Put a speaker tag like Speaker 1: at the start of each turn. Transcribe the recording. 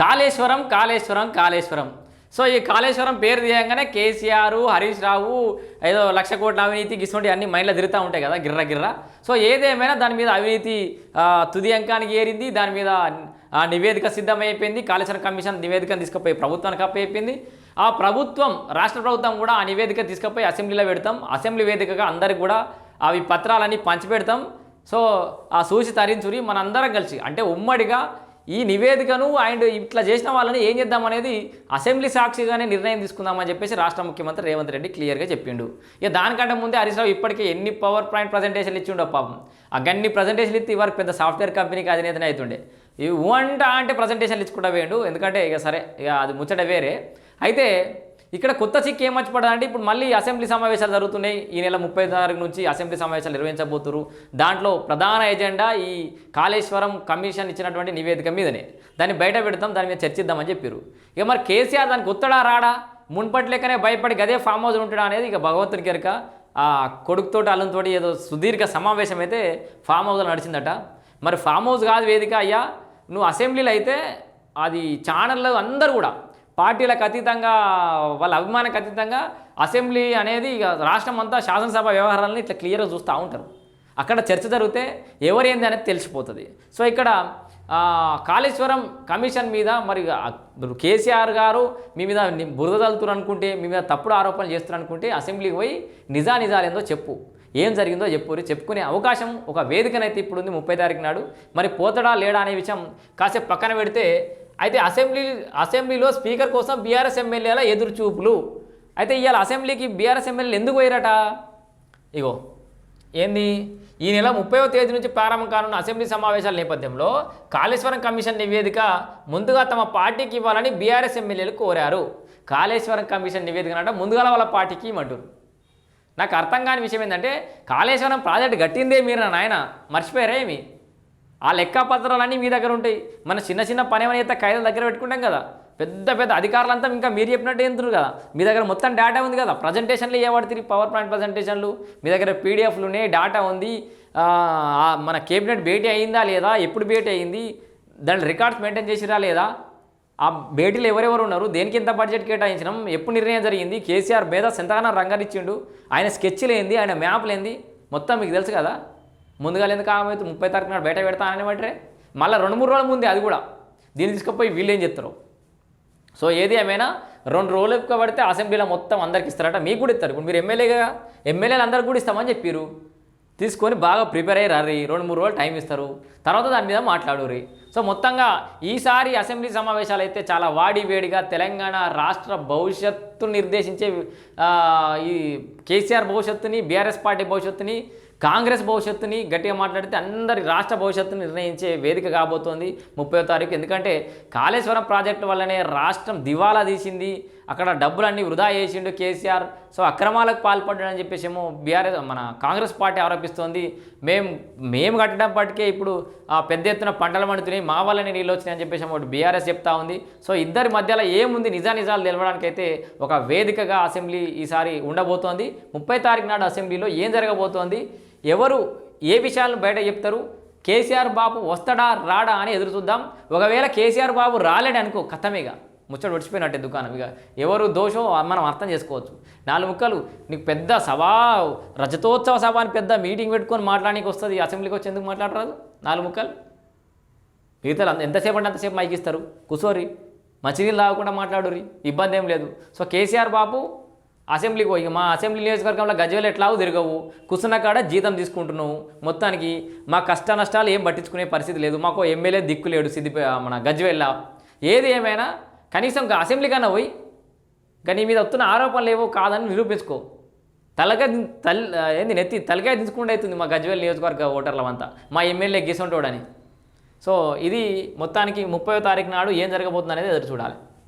Speaker 1: Kaleshwaram Kaleshwaram Kaleshwaram. So ఈ కాళేశ్వరం పేరు తీయంగానే కేసీఆర్ హరీష్ రావు ఏదో లక్ష కోట్ల అవినీతి గిసుంటి అన్ని మైండ్లో తిరుగుతూ ఉంటాయి కదా గిర్ర గిర్ర. సో ఏదేమైనా దాని మీద అవినీతి తుది అంకానికి ఏరింది దాని మీద నివేదిక సిద్ధమైపోయింది కాళేశ్వరం కమిషన్ నివేదికను తీసుకుపోయి ప్రభుత్వానికి అప్పయిపోయింది ఆ ప్రభుత్వం రాష్ట్ర ప్రభుత్వం కూడా ఆ నివేదిక తీసుకుపోయి అసెంబ్లీలో పెడతాం. అసెంబ్లీ వేదికగా అందరికి కూడా అవి పత్రాలన్నీ పంచిపెడతాం. సో ఆ సూచి తరించురి మనందరం కలిసి అంటే ఉమ్మడిగా ఈ నివేదికను అండ్ ఇట్లా చేసిన వాళ్ళని ఏం చేద్దాం అనేది అసెంబ్లీ సాక్షిగానే నిర్ణయం తీసుకుందామని చెప్పేసి రాష్ట్ర ముఖ్యమంత్రి రేవంత్ రెడ్డి క్లియర్గా చెప్పిండు. ఇక దానికంటే ముందే హరీష్ రావు ఇప్పటికే ఎన్ని పవర్ పాయింట్ ప్రజెంటేషన్లు ఇచ్చిండో పాపం. ఆ ప్రజెంటేషన్లు ఇస్తే ఇవరకు పెద్ద సాఫ్ట్వేర్ కంపెనీకి అధినేతనే అవుతుండే ఈ వంట అంటే ప్రజెంటేషన్లు ఇచ్చుకుంటా వేయండు ఎందుకంటే ఇక సరే ఇక అది ముచ్చట వేరే. అయితే ఇక్కడ కొత్త చిక్ ఏం మర్చిపడదంటే ఇప్పుడు మళ్ళీ అసెంబ్లీ సమావేశాలు జరుగుతున్నాయి. ఈ నెల ముప్పై తారీఖు నుంచి అసెంబ్లీ సమావేశాలు నిర్వహించబోతున్నారు దాంట్లో ప్రధాన ఎజెండా ఈ కాళేశ్వరం కమిషన్ ఇచ్చినటువంటి నివేదిక మీదనే. దాన్ని బయట పెడతాం దాని మీద చర్చిద్దామని చెప్పారు ఇక మరి కేసీఆర్ దానికి ఒత్తడా రాడా? మున్పటి లెక్కనే భయపడి గదే ఫామ్ హౌస్ ఉంటాడా అనేది ఇక భగవంతుని కెరక ఆ కొడుకుతోటి అల్లంతోటి ఏదో సుదీర్ఘ సమావేశం అయితే ఫామ్ హౌస్లో నడిచిందట. మరి ఫామ్ హౌస్ కాదు వేదిక అయ్యా. నువ్వు అసెంబ్లీలో అయితే అది ఛానళ్ళు అందరూ కూడా పార్టీలకు అతీతంగా వాళ్ళ అభిమానానికి అతీతంగా అసెంబ్లీ అనేది ఇక రాష్ట్రం అంతా శాసనసభ వ్యవహారాలను ఇట్లా క్లియర్గా చూస్తూ ఉంటారు. అక్కడ చర్చ జరిగితే ఎవరేంది అనేది తెలిసిపోతుంది. సో ఇక్కడ కాళేశ్వరం కమిషన్ మీద మరి కేసీఆర్ గారు మీ మీద బురద తలుతురు అనుకుంటే మీ మీద తప్పుడు ఆరోపణలు చేస్తున్నారు అనుకుంటే అసెంబ్లీకి పోయి నిజా నిజాలేందో చెప్పు. ఏం జరిగిందో చెప్పు చెప్పుకునే అవకాశం ఒక వేదికనైతే ఇప్పుడు ఉంది ముప్పై తారీఖు నాడు. మరి పోతడా లేడా అనే విషయం కాసేపు పక్కన పెడితే అయితే అసెంబ్లీ అసెంబ్లీలో స్పీకర్ కోసం బీఆర్ఎస్ ఎమ్మెల్యేల ఎదురుచూపులు. అయితే ఇవాళ అసెంబ్లీకి బీఆర్ఎస్ ఎమ్మెల్యేలు ఎందుకు పోయారట? ఇగో ఏంది? ఈ నెల ముప్పైవ తేదీ నుంచి ప్రారంభం కానున్న అసెంబ్లీ సమావేశాల నేపథ్యంలో కాళేశ్వరం కమిషన్ నివేదిక ముందుగా తమ పార్టీకి ఇవ్వాలని బీఆర్ఎస్ ఎమ్మెల్యేలు కోరారు. కాళేశ్వరం కమిషన్ నివేదిక అంటే ముందుగా వాళ్ళ పార్టీకి ఇవ్వమంటారు నాకు అర్థం కాని విషయం ఏంటంటే కాళేశ్వరం ప్రాజెక్ట్ కట్టిందే మీరు నా నాయన? మర్చిపోయారా ఏమి? ఆ లెక్క పత్రాలన్నీ మీ దగ్గర ఉంటాయి. మన చిన్న చిన్న పని ఏమైనా అయితే ఖైదల దగ్గర పెట్టుకుంటాం కదా. పెద్ద పెద్ద అధికారులంతా ఇంకా మీరు చెప్పినట్టు ఏంటారు కదా. మీ దగ్గర మొత్తం డేటా ఉంది కదా. ప్రజెంటేషన్లు ఏవాడుతుంది పవర్ పాయింట్ ప్రజెంటేషన్లు మీ దగ్గర పీడిఎఫ్లు ఉన్నాయి డేటా ఉంది. మన కేబినెట్ భేటీ అయిందా లేదా? ఎప్పుడు భేటీ అయింది? దాని రికార్డ్స్ మెయింటైన్ చేసిరా లేదా? ఆ భేటీలో ఎవరెవరు ఉన్నారు? దేనికి ఎంత బడ్జెట్ కేటాయించినాం? ఎప్పుడు నిర్ణయం జరిగింది? కేసీఆర్ మేధాస్ ఎంతగానో రంగరిచ్చిండు ఆయన స్కెచ్లు ఏంది? ఆయన మ్యాప్లు ఏంది? మొత్తం మీకు తెలుసు కదా. ముందుగా ఎందుకు ఆమె ముప్పై తారీఖు నాడు బయట పెడతానని బట్టే మళ్ళీ రెండు మూడు రోజుల ముందే అది కూడా. దీన్ని తీసుకుపోయి వీళ్ళు ఏం చెప్తారు? సో ఏది ఏమైనా రెండు రోజులు పడితే అసెంబ్లీలో మొత్తం అందరికి ఇస్తారట. మీకు కూడా ఇస్తారు. ఇప్పుడు మీరు ఎమ్మెల్యేగా ఎమ్మెల్యేలు అందరికి కూడా ఇస్తామని చెప్పారు తీసుకొని బాగా ప్రిపేర్ అయ్యి రర్రి. రెండు మూడు రోజులు టైం ఇస్తారు. తర్వాత దాని మీద మాట్లాడుర్రి. సో మొత్తంగా ఈసారి అసెంబ్లీ సమావేశాలు అయితే చాలా వాడి వేడిగా తెలంగాణ రాష్ట్ర భవిష్యత్తు నిర్దేశించే ఈ కేసీఆర్ భవిష్యత్తుని బీఆర్ఎస్ పార్టీ భవిష్యత్తుని కాంగ్రెస్ భవిష్యత్తుని గట్టిగా మాట్లాడితే అందరి రాష్ట్ర భవిష్యత్తుని నిర్ణయించే వేదిక కాబోతోంది ముప్పై తారీఖు. ఎందుకంటే కాళేశ్వరం ప్రాజెక్టు వల్లనే రాష్ట్రం దివాలా తీసింది. అక్కడ డబ్బులన్నీ వృధా చేసిండు కేసీఆర్. సో అక్రమాలకు పాల్పడ్డాడని చెప్పేసి ఏమో బీఆర్ఎస్ మన కాంగ్రెస్ పార్టీ ఆరోపిస్తోంది. మేము మేము కట్టడంప్పటికే ఇప్పుడు ఆ పెద్ద ఎత్తున పంటలు పండుతున్నాయి. మా వల్లనే నీళ్ళు వచ్చినాయని చెప్పేసి ఒకటి బీఆర్ఎస్ చెప్తా ఉంది. సో ఇద్దరి మధ్యలో ఏముంది నిజా నిజాలు తెలవడానికైతే ఒక వేదికగా అసెంబ్లీ ఈసారి ఉండబోతోంది. ముప్పై తారీఖు నాడు అసెంబ్లీలో ఏం జరగబోతోంది? ఎవరు ఏ విషయాలను బయట చెప్తారు? కేసీఆర్ బాబు వస్తాడా రాడా అని ఎదురు చూద్దాం. ఒకవేళ కేసీఆర్ బాబు రాలేడు అనుకో కథమేగా ముచ్చట ఒడిచిపోయినట్టే దుకాణం ఇక. ఎవరు దోషం మనం అర్థం చేసుకోవచ్చు. నాలుగు ముక్కలు నీకు పెద్ద సభా రజతోత్సవ సభ అని పెద్ద మీటింగ్ పెట్టుకొని మాట్లాడానికి వస్తుంది. అసెంబ్లీకి వచ్చి ఎందుకు మాట్లాడరాదు? నాలుగు ముక్కలు. మిగతా ఎంతసేపు అంటే అంతసేపు మైకిస్తారు కూసోరి మంచినీళ్ళు తాగకుండా మాట్లాడురి ఇబ్బంది ఏం లేదు. సో కేసీఆర్ బాబు అసెంబ్లీకి పోయి మా అసెంబ్లీ నియోజకవర్గంలో గజ్వేలు ఎట్లాగో తిరగవు. కూర్చున్న కాడ జీతం తీసుకుంటున్నావు. మొత్తానికి మా కష్ట నష్టాలు ఏం పట్టించుకునే పరిస్థితి లేదు. మాకు ఎమ్మెల్యే దిక్కు లేడు సిద్ధి మన గజ్వేల్లా. ఏది ఏమైనా కనీసం అసెంబ్లీ కన్నా పోయి కానీ నీ మీద వస్తున్న ఆరోపణలు ఏవో కాదని నిరూపించుకో. తలకాయ తల్ ఏంది నెత్తి తలకాయ దించుకుంటూ అవుతుంది మా గజ్వేల్ నియోజకవర్గ ఓటర్లవంతా మా ఎమ్మెల్యే గీసంటోడని. సో ఇది మొత్తానికి ముప్పై తారీఖు నాడు ఏం జరగబోతుంది అనేది ఎదురు చూడాలి.